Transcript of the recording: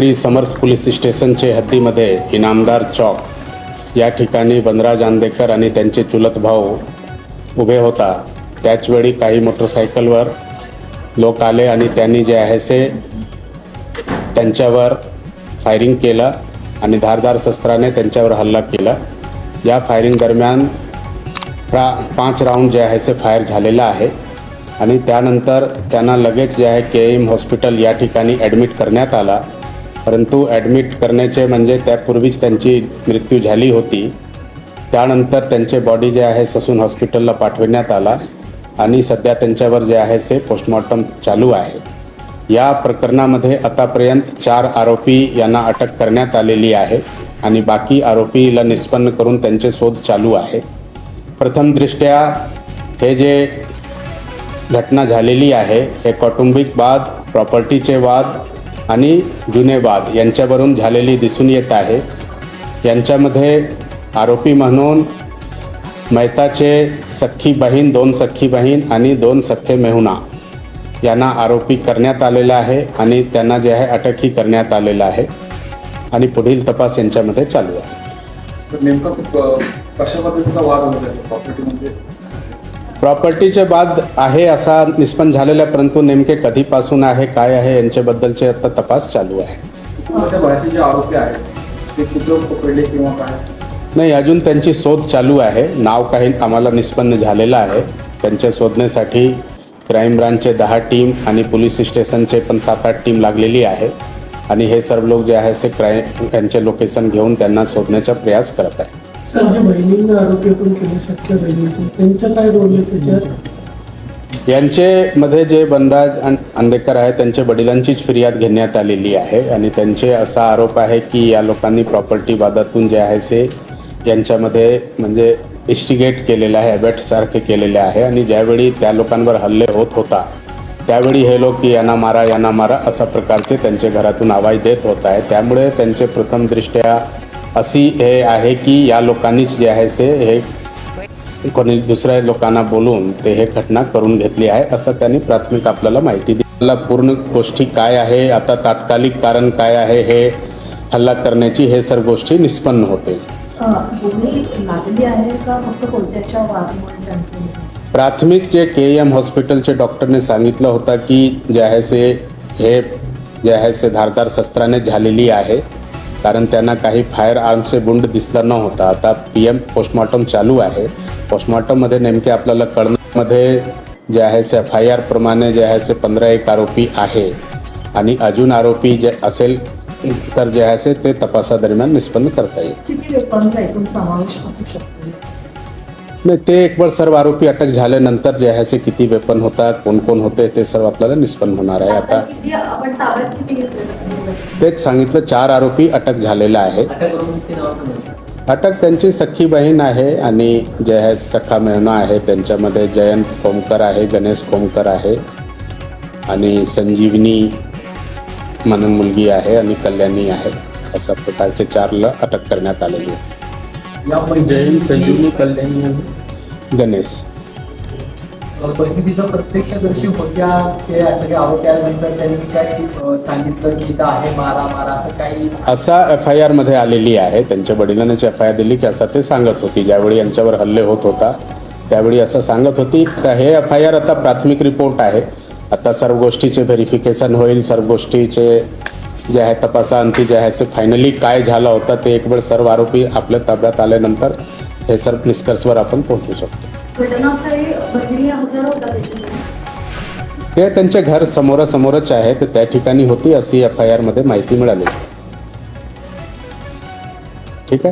Shri Samarth police स्टेशनचे हद्दीमध्ये इनामदार चौक. या ठिकाणी बनराज आंदेकर आणि त्यांचे चुलत भाऊ उभे होता. त्याचवेळी काही मोटरसायकलवर लोक आले आणि त्यांनी जे आहे से त्यांच्यावर फायरिंग केलं आणि धारदार शस्त्राने त्यांच्यावर हल्ला केला. या फायरिंग दरम्यान प्रा पाच राऊंड जे आहे से फायर झालेला आहे आणि त्यानंतर त्यांना लगेच जे आहे के एम हॉस्पिटल या ठिकाणी ॲडमिट करण्यात आला. परंतु ॲडमिट करण्याचे म्हणजे त्यापूर्वीच त्यांची मृत्यू झाली होती. त्यानंतर त्यांचे बॉडी जे आहे ससून हॉस्पिटलला पाठविण्यात आला आणि सध्या त्यांच्यावर जे आहे ते पोस्टमॉर्टम चालू आहे. या प्रकरणामध्ये आतापर्यंत चार आरोपी यांना अटक करण्यात आलेली आहे आणि बाकी आरोपीला निष्पन्न करून त्यांचे शोध चालू आहे. प्रथमदृष्ट्या हे जे घटना झालेली आहे हे कौटुंबिक वाद प्रॉपर्टीचे वाद आणि जुनेबाद यांच्यावरून झालेली दिसून येत आहे. यांच्यामध्ये आरोपी म्हणून मेहताचे सख्खी बहीण दोन सख्खी बहीण आणि दोन सख्खे मेहुणा यांना आरोपी करण्यात आलेला आहे आणि त्यांना जे आहे अटकही करण्यात आलेलं आहे आणि पुढील तपास यांच्यामध्ये चालू आहे. नेमका कशा पद्धतीचा वाद होत आहे? प्रॉपर्टीचे वाद आहे असा निष्पन्न झालेला आहे, परंतु नेमके कधीपासून आहे काय आहे यांच्याबद्दलचे आता तपास चालू आहे. नाही अजून त्यांची शोध चालू आहे. नाव काही आम्हाला निष्पन्न झालेलं आहे. त्यांच्या शोधण्यासाठी क्राईम ब्रांचचे दहा टीम आणि पोलीस स्टेशनचे पण सात आठ टीम लागलेली आहे. आणि हे सर्व लोक जे आहे ते क्राईम यांचे लोकेशन घेऊन त्यांना शोधण्याचा प्रयास करत आहे सर जे बहिणींना आरोपी पण केले शक्य बहिणींचे त्यांचा काय रोल आहे त्याच्यात? यांचे मध्ये जे बनराज अं- आहे त्यांच्या वडिलांचीच फिर्याद घेण्यात आलेली आहे आणि त्यांचे असा आरोप आहे की या लोकांनी प्रॉपर्टी वादातून जे आहे ते यांच्यामध्ये म्हणजे इस्टिगेट केलेलं आहे अबॅटसारखे केलेले आहे आणि ज्यावेळी त्या लोकांवर हल्ले होत होता त्यावेळी हे लोक की यांना मारा यांना मारा अशा प्रकारचे त्यांच्या घरातून आवाज देत होत आहे. त्यामुळे त्यांचे प्रथमदृष्ट्या अशी हे आहे की या लोकांनीच जे आहे ते हे कोणी दुसऱ्या लोकांना बोलून ते हे घटना करून घेतली आहे असं त्यांनी प्राथमिक आपल्याला माहिती दिली. मला पूर्ण गोष्टी काय आहे आता तात्कालिक कारण काय आहे हे हल्ला करण्याची हे सर्व गोष्टी निष्पन्न होते. प्राथमिक जे के एम हॉस्पिटलचे डॉक्टरने सांगितलं होतं की जे आहे से हे जे आहे से धारदार शस्त्राने झालेली आहे कारण त्यांना काही फायर आर्मचे बुंड न नव्हता. आता पी एम पोस्टमॉर्टम चालू आहे. पोस्टमॉर्टममध्ये नेमके आपल्याला कळण्यामध्ये जे आहे से एफ आय आरप्रमाणे जे आहे से पंधरा एक आरोपी आहे. आणि अजून आरोपी जे असेल तर जे आहे से ते तपासादरम्यान निष्पन्न करता येईल. नाही ते एक वेळ सर्व आरोपी अटक झाल्यानंतर जे आहे ते किती वेपन होतात कोण कोण होते ते सर्व आपल्याला निष्पन्न होणार आहे. आता तेच सांगितलं चार आरोपी अटक झालेला आहे अटक त्यांची सख्खी बहीण आहे आणि जे आहे सखा मेहना आहे. त्यांच्यामध्ये जयंत कोमकर आहे गणेश कोमकर आहे आणि संजीवनी म्हणून मुलगी आहे आणि कल्याणी आहे. अशा प्रकारचे चारला अटक करण्यात आलेली आहे. जैन संजीवनी कल्याणी गणेश. परिस्थितीचं प्रत्यक्षदर्शी होत्या ते सगळे आरोपी आल्यानंतर त्यांनी काही अ, सांगितलं की इथं आहे मारा मारा असं काही असा एफ आय आरमध्ये आलेली आहे त्यांच्या वडिलांनी एफ आय आर दिली की असं ते सांगत होती. ज्यावेळी यांच्यावर हल्ले होत होता त्यावेळी असं सांगत होती. का हे एफ आय आर आता प्राथमिक रिपोर्ट आहे. आता सर्व गोष्टीचे व्हेरिफिकेशन होईल सर्व गोष्टीचे जे आहे तपासाअंती जे आहे फायनली काय झालं होतं ते एक वेळ सर्व आरोपी आपल्या ताब्यात आल्यानंतर हे सर्व निष्कर्षवर आपण पोहोचू शकतो. ते त्यांचे घर समोरासमोरच आहे तर त्या ठिकाणी होती अशी एफ आय आरमध्ये माहिती मिळाली. ठीक आहे?